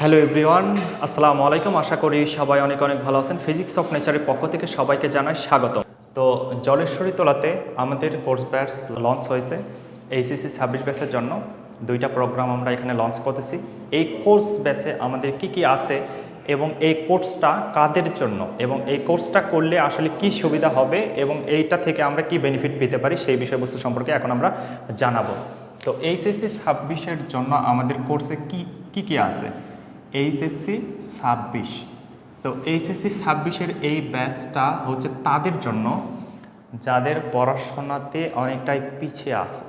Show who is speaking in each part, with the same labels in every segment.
Speaker 1: Hello everyone আসসালামু আলাইকুম। আশা করি সবাই অনেক অনেক ভালো আছেন। ফিজিক্স অফ নেচারের পক্ষ থেকে সবাইকে জানাই স্বাগত তো জলেশ্বরী তোলাতে আমাদের কোর্স ব্যাচ লঞ্চ হয়েছে এইচএসসি ছাব্বিশ ব্যাচের জন্য। দুইটা প্রোগ্রাম আমরা এখানে লঞ্চ করতেছি। এই কোর্স ব্যাচে আমাদের কি কি আছে এবং এই কোর্সটা কাদের জন্য এবং এই কোর্সটা করলে আসলে কি সুবিধা হবে এবং এইটা থেকে আমরা কি বেনিফিট পেতে পারি সেই বিষয়বস্তু সম্পর্কে এখন আমরা জানাব। তো এইচএসসি ছাব্বিশের জন্য আমাদের কোর্সে কি কি আছে? এইচএসসি ছাব্বিশ। তো এইচএসসি ছাব্বিশের এই ব্যাচটা হচ্ছে তাদের জন্য, যাদের পড়াশোনাতে অনেকটাই পিছিয়ে আছে।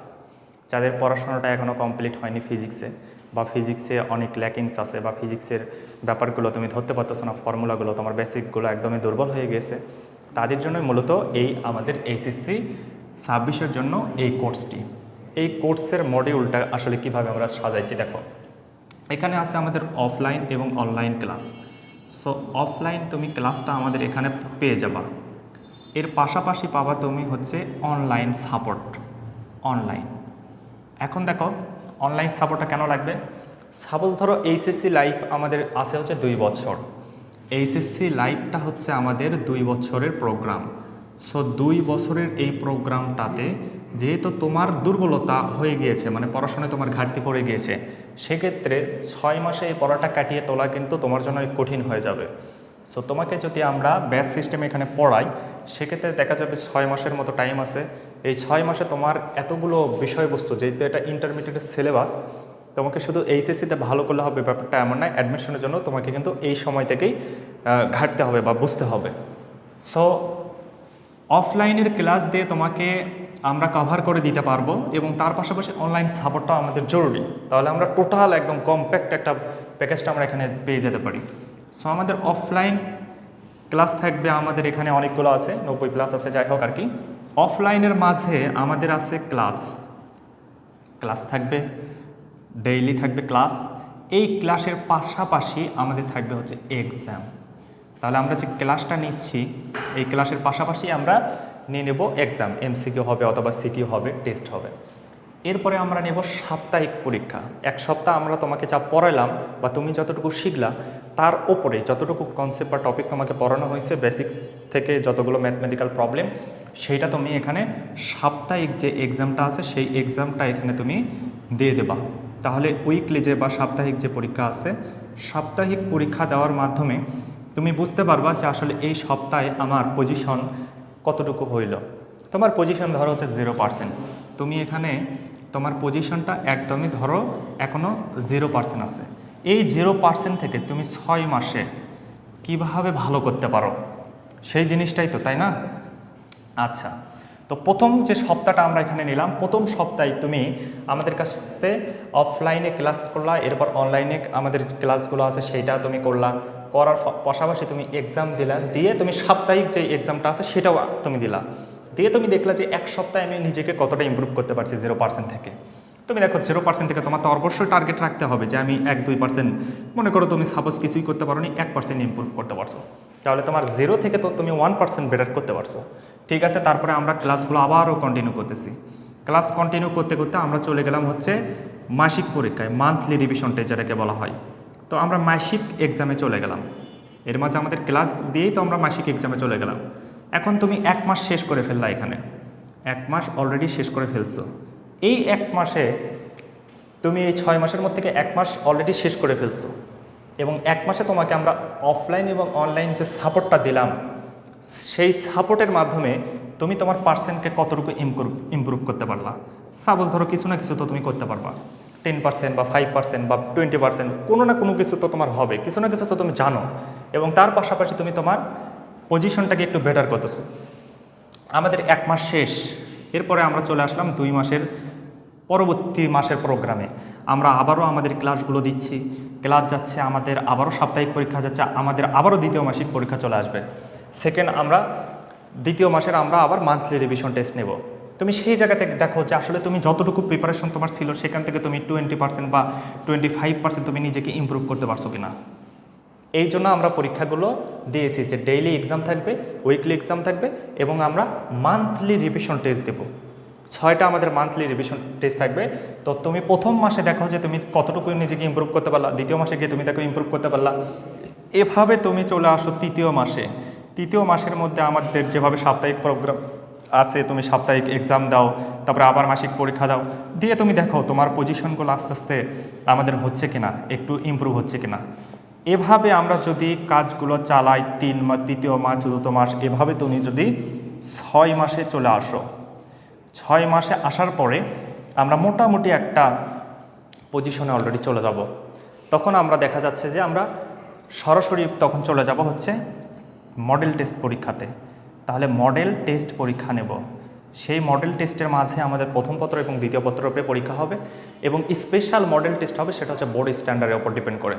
Speaker 1: যাদের পড়াশোনাটা এখনও কমপ্লিট হয়নি ফিজিক্সে বা ফিজিক্সে অনেক ল্যাকিংস আছে, বা ফিজিক্সের ব্যাপারগুলো তুমি ধরতে পারতেছো না ফর্মুলাগুলো তোমার বেসিকগুলো একদমই দুর্বল হয়ে গেছে। তাদের জন্য মূলত এই আমাদের এইচএসসি ছাব্বিশের জন্য এই কোর্সটি এই কোর্সের মডিউলটা আসলে কীভাবে আমরা সাজাইছি, দেখো। এখানে আছে আমাদের অফলাইন এবং অনলাইন ক্লাস সো অফলাইন তুমি ক্লাসটা আমাদের এখানে পেয়ে যাবা। এর পাশাপাশি পাবা তুমি হচ্ছে অনলাইন সাপোর্ট অনলাইন এখন দেখো অনলাইন সাপোর্টটা কেন লাগবে? সাপোজ ধরো এইচএসসি লাইফ আমাদের আছে হচ্ছে দুই বছর। এইচএসসি লাইফটা হচ্ছে আমাদের দুই বছরের প্রোগ্রাম সো দুই বছরের এই প্রোগ্রামটাতে যেহেতু তোমার দুর্বলতা হয়ে গিয়েছে মানে পড়াশোনায় তোমার ঘাটতি পড়ে গিয়েছে সেক্ষেত্রে ছয় মাসে এই পড়াটা কাটিয়ে তোলা কিন্তু তোমার জন্য কঠিন হয়ে যাবে। সো তোমাকে যদি আমরা ব্যাচ সিস্টেমে এখানে পড়াই, সেক্ষেত্রে দেখা যাবে ছয় মাসের মতো টাইম আছে। এই ছয় মাসে তোমার এতগুলো বিষয়বস্তু, যেহেতু এটা ইন্টারমিডিয়েটের সিলেবাস তোমাকে শুধু এইচএসসিতে ভালো করলে হবে ব্যাপারটা এমন নয় অ্যাডমিশনের জন্য তোমাকে কিন্তু এই সময় থেকেই ঘাটতে হবে বা বুঝতে হবে। সো অফলাইনের ক্লাস দিয়ে তোমাকে আমরা কভার করে দিতে পারব এবং তার পাশাপাশি অনলাইন সাপোর্টটা আমাদের জরুরি। তাহলে আমরা টোটাল একদম কম্প্যাক্ট একটা প্যাকেজটা আমরা এখানে পেয়ে যেতে পারি। সো আমাদের অফলাইন ক্লাস থাকবে আমাদের এখানে অনেকগুলো আছে, নব্বই প্লাস আছে, যাই হোক আর কি। অফলাইনের মাঝে আমাদের আছে ক্লাস ক্লাস থাকবে ডেইলি থাকবে ক্লাস এই ক্লাসের পাশাপাশি আমাদের থাকবে হচ্ছে এক্সাম তাহলে আমরা যে ক্লাসটা নিচ্ছি, এই ক্লাসের পাশাপাশি আমরা নিয়ে নেব এক্সাম এমসিকিউ হবে অথবা সিকিউ হবে টেস্ট হবে। এরপরে আমরা নেব সাপ্তাহিক পরীক্ষা। এক সপ্তাহ আমরা তোমাকে যা পড়ালাম বা তুমি যতটুকু শিখলা, তার ওপরে যতটুকু কনসেপ্ট বা টপিক তোমাকে পড়ানো হয়েছে বেসিক থেকে যতগুলো ম্যাথমেটিক্যাল প্রবলেম সেইটা তুমি এখানে সাপ্তাহিক যে এক্সামটা আছে, সেই এক্সামটা এখানে তুমি দিয়ে দেবা। তাহলে উইকলি যে বা সাপ্তাহিক যে পরীক্ষা আছে, সাপ্তাহিক পরীক্ষা দেওয়ার মাধ্যমে তুমি বুঝতে পারবা যে আসলে এই সপ্তাহে আমার পজিশন কতটুকু হইল? তোমার পজিশন ধরো হচ্ছে জিরো পার্সেন্ট তুমি এখানে তোমার পজিশনটা একদমই ধরো এখনও জিরো পার্সেন্ট আছে। এই জিরো পার্সেন্ট থেকে তুমি ছয় মাসে কীভাবে ভালো করতে পারো? সেই জিনিসটাই তো, তাই না? আচ্ছা তো প্রথম যে সপ্তাহটা আমরা এখানে নিলাম, প্রথম সপ্তাহে তুমি আমাদের কাছে অফলাইনে ক্লাস করলা, এরপর অনলাইনে আমাদের ক্লাসগুলো আছে, সেইটা তুমি করলা। করার পাশাপাশি তুমি এক্সাম দিলা, দিয়ে তুমি সাপ্তাহিক যে এক্সামটা আছে সেটাও তুমি দিলা। দিয়ে তুমি দেখলা যে এক সপ্তাহে আমি নিজেকে কতটা ইমপ্রুভ করতে পারছি জিরো পার্সেন্ট থেকে। তুমি দেখো জিরো পার্সেন্ট থেকে তোমার তো অবশ্যই টার্গেট রাখতে হবে যে আমি এক, দুই পার্সেন্ট মনে করো তুমি সাপোজ কিছুই করতে পারো নি এক পার্সেন্ট ইমপ্রুভ করতে পারছ। তাহলে তোমার জিরো থেকে তো তুমি ওয়ান পার্সেন্ট বেটার করতে পারছ। ঠিক আছে, তারপরে আমরা ক্লাসগুলো আবারও কন্টিনিউ করতেছি। ক্লাস কন্টিনিউ করতে করতে আমরা চলে গেলাম হচ্ছে মাসিক পরীক্ষায় মান্থলি রিভিশন টেস্ট যেটাকে বলা হয়। তো আমরা মাসিক এক্সামে চলে গেলাম। এর মাঝে আমাদের ক্লাস দিয়েই তো আমরা মাসিক এক্সামে চলে গেলাম। এখন তুমি এক মাস শেষ করে ফেললা এখানে। এক মাস অলরেডি শেষ করে ফেলছো। এই এক মাসে তুমি এই ছয় মাসের মধ্যে থেকে এক মাস অলরেডি শেষ করে ফেলছো। এবং এক মাসে তোমাকে আমরা অফলাইন এবং অনলাইন যে সাপোর্টটা দিলাম, সেই সাপোর্টের মাধ্যমে তুমি তোমার পার্সেন্টকে কতটুকু ইমপ্রুভ ইমপ্রুভ করতে পারলা। সাপোজ ধরো কিছু না কিছু তো তুমি করতে পারবা। টেন পার্সেন্ট বা ফাইভ পার্সেন্ট বা টোয়েন্টি পার্সেন্ট কোনো না কোনো কিছু তো তোমার হবে, কিছু না কিছু তো তুমি জানো। এবং তার পাশাপাশি তুমি তোমার পজিশনটাকে একটু বেটার করতেছো। আমাদের এক মাস শেষ, এরপরে আমরা চলে আসলাম দুই মাসের পরবর্তী মাসের প্রোগ্রামে আমরা আবারও আমাদের ক্লাসগুলো দিচ্ছি ক্লাস যাচ্ছে আমাদের আবারও সাপ্তাহিক পরীক্ষা যাচ্ছে, আমাদের আবারও দ্বিতীয় মাসিক পরীক্ষা চলে আসবে। সেকেন্ড আমরা দ্বিতীয় মাসের আমরা আবার মান্থলি রিভিশন টেস্ট নেব। তুমি সেই জায়গা থেকে দেখো যে আসলে তুমি যতটুকু প্রিপারেশন তোমার ছিল, সেখান থেকে তুমি টোয়েন্টি পার্সেন্ট বা টোয়েন্টি ফাইভ পার্সেন্ট তুমি নিজেকে ইমপ্রুভ করতে পারছ কিনা। এই জন্য আমরা পরীক্ষাগুলো দিয়েছি যে ডেইলি এক্সাম থাকবে উইকলি এক্সাম থাকবে এবং আমরা মান্থলি রিভিশন টেস্ট দেবো। ছয়টা আমাদের মান্থলি রিভিশন টেস্ট থাকবে। তো তুমি প্রথম মাসে দেখো যে তুমি কতটুকু নিজেকে ইমপ্রুভ করতে পারলা, দ্বিতীয় মাসে গিয়ে তুমি দেখো ইম্প্রুভ করতে পারলা। এভাবে তুমি চলে আসো তৃতীয় মাসে। তৃতীয় মাসের মধ্যে আমাদের যেভাবে সাপ্তাহিক প্রোগ্রাম আছে, তুমি সাপ্তাহিক এক্সাম দাও, তারপরে আবার মাসিক পরীক্ষা দাও, দিয়ে তুমি দেখো তোমার পজিশনগুলো আস্তে আস্তে আমাদের হচ্ছে কিনা, একটু ইমপ্রুভ হচ্ছে কিনা। এভাবে আমরা যদি কাজগুলো চালাই, তিন মাস তৃতীয় মাস, চতুর্থ মাস, এভাবে তুমি যদি ছয় মাসে চলে আসো, ছয় মাসে আসার পরে আমরা মোটামুটি একটা পজিশনে অলরেডি চলে যাব। তখন আমরা দেখা যাচ্ছে যে আমরা সরাসরি তখন চলে যাব হচ্ছে মডেল টেস্ট পরীক্ষাতে। তাহলে মডেল টেস্ট পরীক্ষা নেব। সেই মডেল টেস্টের মাঝে আমাদের প্রথম পত্র এবং দ্বিতীয় পত্রের উপরে পরীক্ষা হবে এবং স্পেশাল মডেল টেস্ট হবে সেটা হচ্ছে বোর্ড স্ট্যান্ডার্ডের ওপর ডিপেন্ড করে।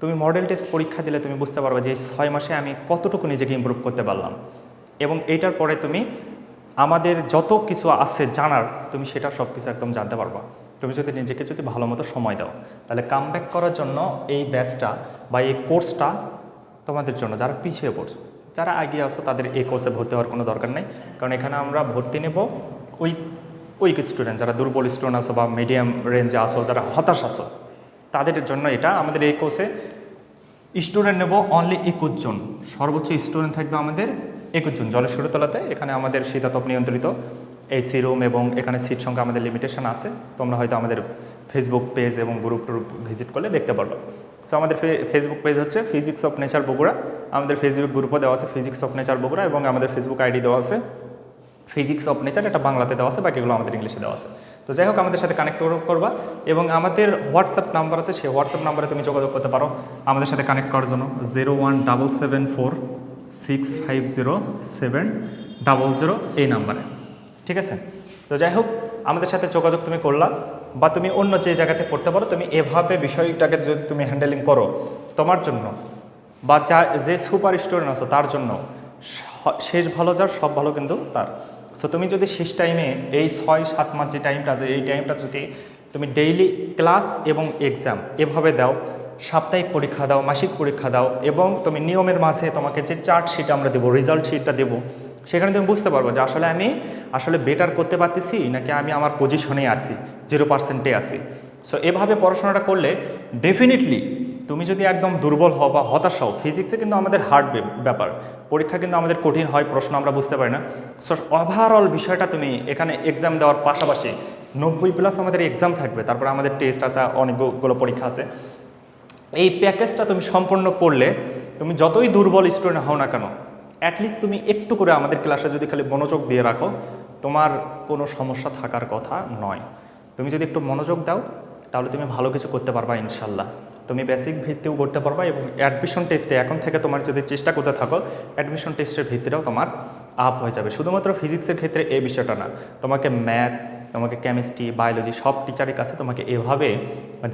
Speaker 1: তুমি মডেল টেস্ট পরীক্ষা দিলে তুমি বুঝতে পারবে যে ছয় মাসে আমি কতটুকু নিজেকে ইমপ্রুভ করতে পারলাম। এবং এইটার পরে তুমি আমাদের যত কিছু আছে জানার, তুমি সেটা সব কিছু একদম জানতে পারবা। তুমি যদি নিজেকে যদি ভালো মতো সময় দাও, তাহলে কাম করার জন্য এই ব্যাচটা বা এই কোর্সটা তোমাদের জন্য, যারা পিছিয়ে পড়ছো যারা এগিয়ে আসো, তাদের এই কোর্সে ভর্তি হওয়ার কোনো দরকার নেই। কারণ এখানে আমরা ভর্তি নেব ওই উইক স্টুডেন্ট যারা দুর্বল স্টুডেন্ট আসো বা মিডিয়াম রেঞ্জে আসো যারা হতাশ আসো তাদের জন্য এটা আমাদের এই কোর্সে স্টুডেন্ট নেব অনলি একুশ জন। সর্বোচ্চ স্টুডেন্ট থাকবে আমাদের একুশ জন। জলেশ্বরতলাতে এখানে আমাদের শীতাতপ নিয়ন্ত্রিত এসি রুম এবং এখানে সিট সংখ্যা আমাদের লিমিটেশন আছে। তোমরা হয়তো আমাদের ফেসবুক পেজ এবং গ্রুপ টুরুপ ভিজিট করলে দেখতে পারবে। সো আমাদের ফেসবুক পেজ হচ্ছে ফিজিক্স অফ নেচার বগুড়া আমাদের ফেসবুক গ্রুপও দেওয়া আছে ফিজিক্স অফ নেচার বগুড়া এবং আমাদের ফেসবুক আইডি দেওয়া আছে ফিজিক্স অফ নেচার এটা বাংলাতে দেওয়া আছে, বাকিগুলো আমাদের ইংলিশে দেওয়া আছে। তো যাই হোক, আমাদের সাথে কানেক্ট করবা এবং আমাদের হোয়াটসঅ্যাপ নাম্বার আছে, সেই হোয়াটসঅ্যাপ নাম্বারে তুমি যোগাযোগ করতে পারো। আমাদের সাথে কানেক্ট করার জন্য zero one double seven four six five zero seven double zero এই নাম্বারে ঠিক আছে? তো যাই হোক, আমাদের সাথে যোগাযোগ তুমি করলা বা তুমি অন্য যে জায়গাতে পড়তে পারো, তুমি এভাবে বিষয়টাকে যদি তুমি হ্যান্ডেলিং করো, তোমার জন্য বা যা, যে সুপার স্টুডেন্ট আছো, তার জন্য শেষ ভালো যার, সব ভালো কিন্তু তার। সো তুমি যদি শেষ টাইমে এই ছয়, সাত মাস যে টাইমটা আছে, এই টাইমটা যদি তুমি ডেইলি ক্লাস এবং এক্সাম এভাবে দাও, সাপ্তাহিক পরীক্ষা দাও, মাসিক পরীক্ষা দাও এবং তুমি নিয়মের মাঝে তোমাকে যে চার্ট শিট আমরা দেবো রেজাল্ট শিটটা দেবো সেখানে তুমি বুঝতে পারব যে আসলে আমি আসলে বেটার করতে পারতেছি নাকি আমি আমার পজিশনে আছি জিরো পার্সেন্টে আছি। সো এভাবে পড়াশোনাটা করলে ডেফিনেটলি তুমি যদি একদম দুর্বল হও বা হতাশ হও ফিজিক্সে কিন্তু আমাদের হার্ড ব্যাপার। পরীক্ষা কিন্তু আমাদের কঠিন হয়, প্রশ্ন আমরা বুঝতে পারি না। সো ওভারঅল বিষয়টা তুমি এখানে এক্সাম দেওয়ার পাশাপাশি নব্বই প্লাস আমাদের এক্সাম থাকবে, তারপরে আমাদের টেস্ট আছে, অনেকগুলো পরীক্ষা আছে। এই প্যাকেজটা তুমি সম্পন্ন করলে, তুমি যতই দুর্বল স্টুডেন্ট হও না কেন অ্যাটলিস্ট তুমি একটু করে আমাদের ক্লাসে যদি খালি মনোযোগ দিয়ে রাখো, তোমার কোনো সমস্যা থাকার কথা নয়। তুমি যদি একটু মনোযোগ দাও, তাহলে তুমি ভালো কিছু করতে পারবা ইনশাল্লাহ। তুমি বেসিক ভিত্তিও করতে পারবা এবং অ্যাডমিশন টেস্টে এখন থেকে তোমার যদি চেষ্টা করতে থাকো অ্যাডমিশন টেস্টের ভিত্তিটাও তোমার আপ হয়ে যাবে। শুধুমাত্র ফিজিক্সের ক্ষেত্রে এই বিষয়টা না, তোমাকে ম্যাথ তোমাকে কেমিস্ট্রি বায়োলজি সব টিচারের কাছে তোমাকে এভাবে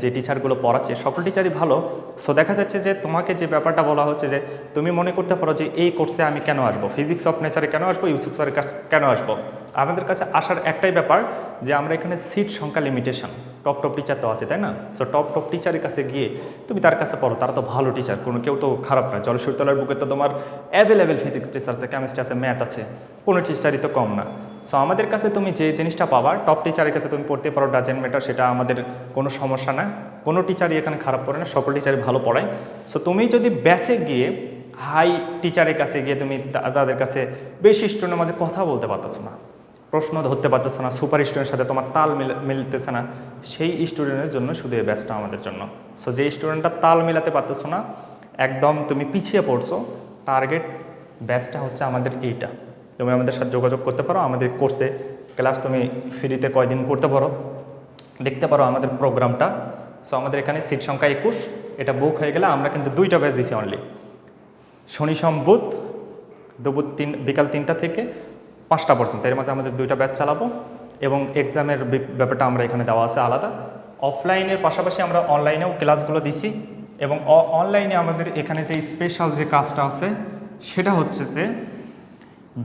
Speaker 1: যে টিচারগুলো পড়াচ্ছে, সকল টিচারই ভালো। সো দেখা যাচ্ছে যে তোমাকে যে ব্যাপারটা বলা হচ্ছে যে তুমি মনে করতে পারো যে এই কোর্সে আমি কেন আসব? ফিজিক্স অফ নেচারে কেন আসব? ইউসুফ স্যারের কাছে কেন আসব? আমাদের কাছে আসার একটাই ব্যাপার যে আমরা এখানে সিট সংখ্যা লিমিটেশন টপ টপ টিচার তো আছে, তাই না? সো টপ টপ টিচারের কাছে গিয়ে তুমি তার কাছে পড়ো, তারা তো ভালো টিচার কোনো কেউ তো খারাপ না। জলসুরতলার বুকে তো তোমার অ্যাভেলেবেল ফিজিক্স টিচার আছে কেমিস্ট্রি আছে ম্যাথ আছে, কোনো টিচারই তো কম না। সো আমাদের কাছে তুমি যে জিনিসটা পাবা টপ টিচারের কাছে তুমি পড়তে পারো ডাজেন্ট ম্যাটার সেটা আমাদের কোনো সমস্যা না কোনো টিচারই এখানে খারাপ পড়ে না, সকল টিচারই ভালো পড়ায়। সো তুমি যদি ব্যাসে গিয়ে হাই টিচারের কাছে গিয়ে তুমি তাদের কাছে বেশি স্টুডেন্টের মাঝে কথা বলতে পারতেছো না, প্রশ্ন ধরতে পারতেছো না সুপার স্টুডেন্টের সাথে তোমার তাল মিল, মিলতেছে না, সেই স্টুডেন্টের জন্য শুধু এই ব্যাচটা আমাদের জন্য। সো যে স্টুডেন্টটা তাল মিলাতে পারতেছো না, একদম তুমি পিছিয়ে পড়ছো টার্গেট ব্যাচটা হচ্ছে আমাদের এইটা। তুমি আমাদের সাথে যোগাযোগ করতে পারো, আমাদের কোর্সে ক্লাস তুমি ফ্রিতে কয়দিন করতে পারো, দেখতে পারো আমাদের প্রোগ্রামটা সো আমাদের এখানে সিট সংখ্যা একুশ, এটা বুক হয়ে গেলে আমরা কিন্তু দুইটা ব্যাচ দিছি অনলি শনি, সোম, বুধ, দুপুর তিন, বিকাল তিনটা থেকে পাঁচটা পর্যন্ত। এর মাঝে আমাদের দুইটা ব্যাচ চালাবো এবং এক্সামের ব্যাপারটা আমরা এখানে দেওয়া আছে আলাদা। অফলাইনের পাশাপাশি আমরা অনলাইনেও ক্লাসগুলো দিছি এবং অনলাইনে আমাদের এখানে যে স্পেশাল যে কাজটা আছে, সেটা হচ্ছে যে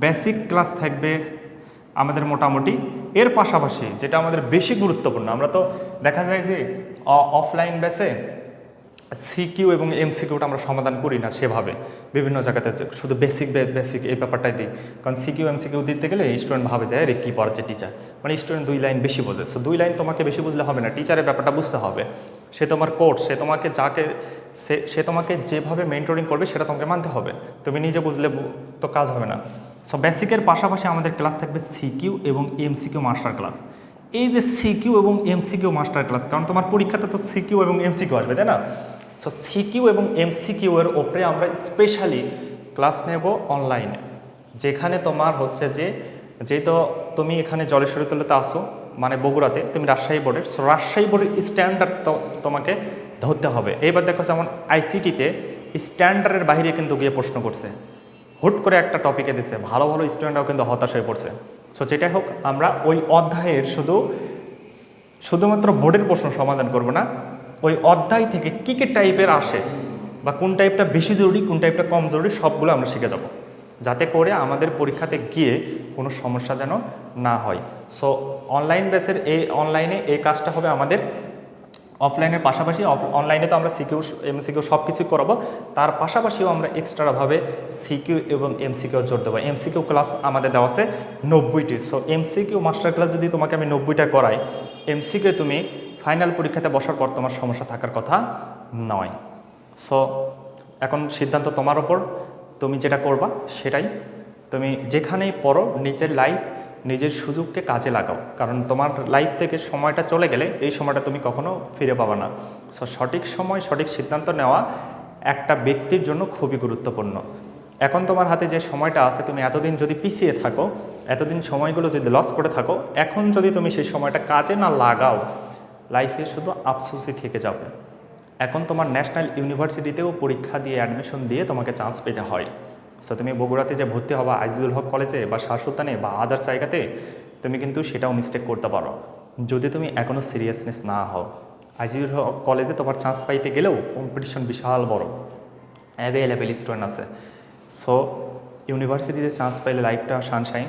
Speaker 1: বেসিক ক্লাস থাকবে আমাদের মোটামুটি। এর পাশাপাশি যেটা আমাদের বেশি গুরুত্বপূর্ণ, আমরা তো দেখা যায় যে অফলাইন বেসে সিকিউ এবং এমসিকিউটা আমরা সমাধান করি না সেভাবে। বিভিন্ন জায়গাতে শুধু বেসিক বেসিক এই ব্যাপারটাই দিই। কারণ সিকিউ এমসিকিউ দিতে গেলে স্টুডেন্ট ভাবে যায় রে কী পড়াচ্ছে টিচার মানে স্টুডেন্ট দুই লাইন বেশি বোঝে। সো দুই লাইন তোমাকে বেশি বুঝলে হবে না। টিচারের ব্যাপারটা বুঝতে হবে। সে তোমার কোর্স সে তোমাকে যাকে, সে সে তোমাকে যেভাবে মেন্টরিং করবে, সেটা তোমাকে মানতে হবে। তুমি নিজে বুঝলে তো কাজ হবে না। সো বেসিকের পাশাপাশি আমাদের ক্লাস থাকবে সিকিউ এবং এমসিকিউ মাস্টার ক্লাস এই যে সিকিউ এবং এমসিকিউ মাস্টার ক্লাস কারণ তোমার পরীক্ষাতে তো সিকিউ এবং এমসিকিউ আসবে, তাই না? সো সিকিউ এবং এমসিকিউ এর ওপরে আমরা স্পেশালি ক্লাস নেব অনলাইনে যেখানে তোমার হচ্ছে যে, যেহেতু তুমি এখানে জলেশ্বরী তুলতে আসো মানে বগুড়াতে, তুমি রাজশাহী বোর্ডের সো রাজশাহী বোর্ডের স্ট্যান্ডার্ড তোমাকে ধরতে হবে। এইবার দেখো যেমন আইসিটিতে স্ট্যান্ডার্ডের বাইরে কিন্তু গিয়ে প্রশ্ন করছে। হুট করে একটা টপিকে দিছে, ভালো ভালো স্টুডেন্টরাও কিন্তু হতাশ হয়ে পড়ছে। সো যেটাই হোক, আমরা ওই অধ্যায়ের শুধু, শুধুমাত্র বোর্ডের প্রশ্ন সমাধান করব না, ওই অধ্যায় থেকে কী কী টাইপের আসে বা কোন টাইপটা বেশি জরুরি, কোন টাইপটা কম জরুরি, সবগুলো আমরা শিখে যাব। যাতে করে আমাদের পরীক্ষাতে গিয়ে কোনো সমস্যা যেন না হয়। সো অনলাইন বেসের এই অনলাইনে এই কাজটা হবে আমাদের অফলাইনের পাশাপাশি অনলাইনে তো আমরা সিকিউ এমসিকিউ সব কিছু করাবো। তার পাশাপাশিও আমরা এক্সট্রাভাবে সিকিউ এবং এম এমসিকিউ জোর দেবো। এমসিকিউ ক্লাস আমাদের দেওয়া আছে নব্বইটি। সো এমসিকিউ মাস্টার ক্লাস যদি তোমাকে আমি নব্বইটা করাই এমসিকিউ তুমি ফাইনাল পরীক্ষাতে বসার পর তোমার সমস্যা থাকার কথা নয়। সো এখন সিদ্ধান্ত তোমার ওপর তুমি যেটা করবা সেটাই। তুমি যেখানেই পড়ো, নিজের লাইফ নিজের সুযোগকে কাজে লাগাও। কারণ তোমার লাইফ থেকে সময়টা চলে গেলে এই সময়টা তুমি কখনো ফিরে পাবা না। সো সঠিক সময়, সঠিক সিদ্ধান্ত নেওয়া একটা ব্যক্তির জন্য খুবই গুরুত্বপূর্ণ। এখন তোমার হাতে যে সময়টা আছে, তুমি এতদিন যদি পিছিয়ে থাকো, এতদিন সময়গুলো যদি লস করে থাকো, এখন যদি তুমি সেই সময়টা কাজে না লাগাও লাইফে শুধু আফসোসই থেকে যাবে। এখন তোমার ন্যাশনাল ইউনিভার্সিটিতেও পরীক্ষা দিয়ে অ্যাডমিশন দিয়ে তোমাকে চান্স পেতে হয়। সো তুমি বগুড়াতে যে ভর্তি হবা আজিজুল হক কলেজে বা শাহ সুলতানে বা আদার্স জায়গাতে, তুমি কিন্তু সেটাও মিস্টেক করতে পারো। যদি তুমি এখনও সিরিয়াসনেস না হও, আজিজুল হক কলেজে তোমার চান্স পাইতে গেলেও কম্পিটিশন বিশাল বড়। অ্যাভেলেবেল স্টুডেন্ট আছে। সো ইউনিভার্সিটিতে চান্স পাইলে লাইফটা সানশাইন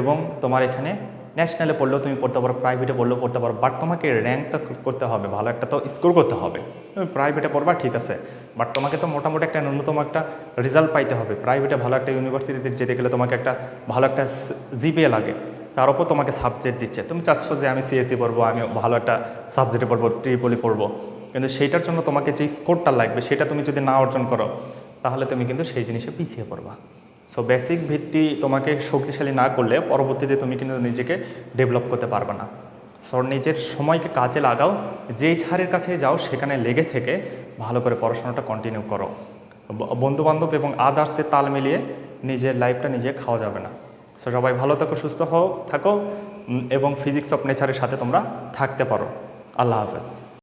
Speaker 1: এবং তোমার এখানে ন্যাশনালে পড়লেও তুমি পড়তে পারো প্রাইভেটে পড়লেও পড়তে পারো বাট তোমাকে র্যাঙ্কটা করতে হবে, ভালো একটা তো স্কোর করতে হবে। তুমি প্রাইভেটে পড়বা, ঠিক আছে বাট তোমাকে তো মোটামুটি একটা ন্যূনতম একটা রেজাল্ট পাইতে হবে। প্রাইভেটে ভালো একটা ইউনিভার্সিটিতে যেতে গেলে তোমাকে একটা ভালো একটা জিপিএ লাগে, তার উপর তোমাকে সাবজেক্ট দিচ্ছে। তুমি চাচ্ছ যে আমি সিএসসি পড়ব, আমি ভালো একটা সাবজেক্টে পড়ব ট্রিপলি পড়ব, কিন্তু সেইটার জন্য তোমাকে যে স্কোরটা লাগবে, সেটা তুমি যদি না অর্জন করো, তাহলে তুমি কিন্তু সেই জিনিসে পিছিয়ে পড়বা। সো বেসিক ভিত্তি তোমাকে শক্তিশালী না করলে পরবর্তীতে তুমি কিন্তু নিজেকে ডেভেলপ করতে পারবে না। সো নিজের সময়কে কাজে লাগাও, যেই ছাড়ের কাছে যাও, সেখানে লেগে থেকে ভালো করে পড়াশোনাটা কন্টিনিউ করো। বন্ধুবান্ধব এবং আদার্সে তাল মিলিয়ে নিজের লাইফটা নিজে খাওয়া যাবে না। সো সবাই ভালো থাকো, সুস্থ হও, থাকো এবং ফিজিক্স অফ নেচারের সাথে তোমরা থাকতে পারো। আল্লাহ হাফেজ।